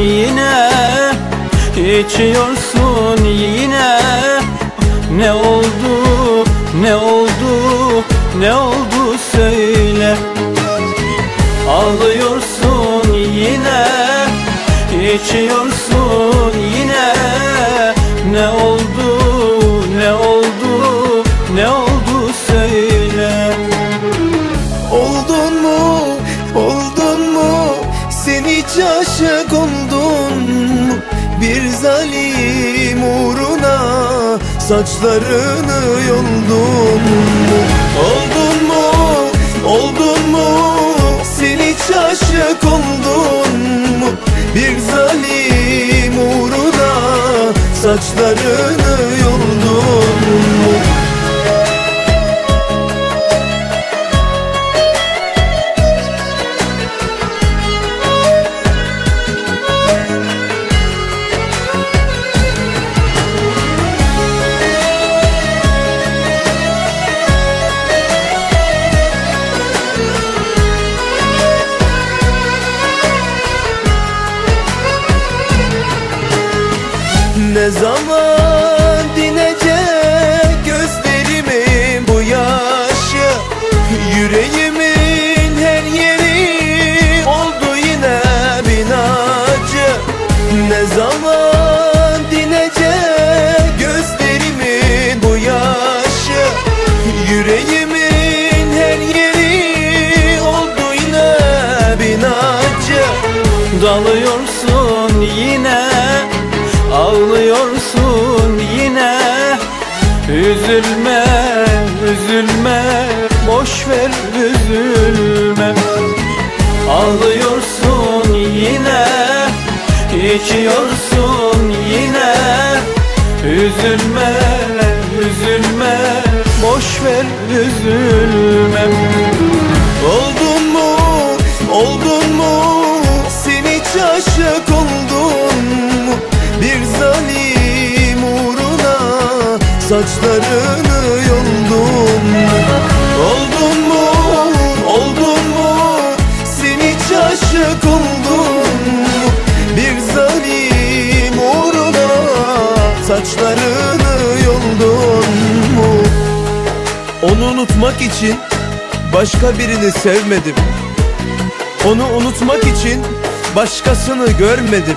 yine içiyorsun yine. Ne oldu ne oldu ne oldu söyle. Ağlıyorsun yine içiyorsun yine. Ne oldu ne oldu ne oldu Bir zalim uğruna Saçlarını yoldun mu? Oldun mu, oldun mu? Sen hiç aşık oldun mu? Bir zalim uğruna Saçlarını yoldun mu Ne zaman dinecek gözlerimin bu yaşı? Yüreğimin her yeri oldu yine binacı. Ne zaman dinecek gözlerimin bu yaşı? Yüreğimin her yeri oldu yine binacı. Dalıyorsun yine Ağlıyorsun yine. Üzülme, üzülme. Boş ver üzülme. Ağlıyorsun yine. İçiyorsun yine. Üzülme, üzülme. Boş ver üzülme. Oldun mu, oldun mu? Sen hiç aşık Saçlarını yoldun mu Oldun mu, oldun mu? Sen hiç aşık oldun. Bir zalim uğruna Saçlarını yoldun mu? Onu unutmak için başka birini sevmedim. Onu unutmak için başkasını görmedim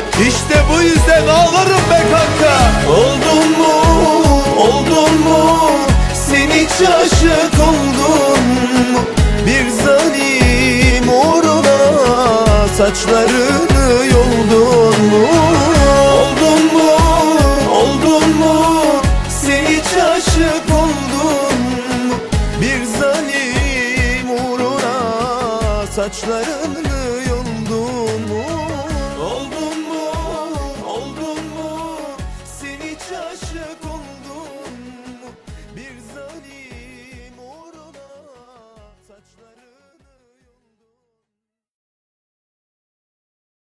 İşte bu yüzden ağlarım be kanka. Oldun mu? Oldun mu? Sen hiç aşık oldun mu? Bir zalim uğruna Saçlarını yoldun mu? Oldun mu? Oldun mu? Sen hiç aşık oldun mu? Bir zalim uğruna Saçlarını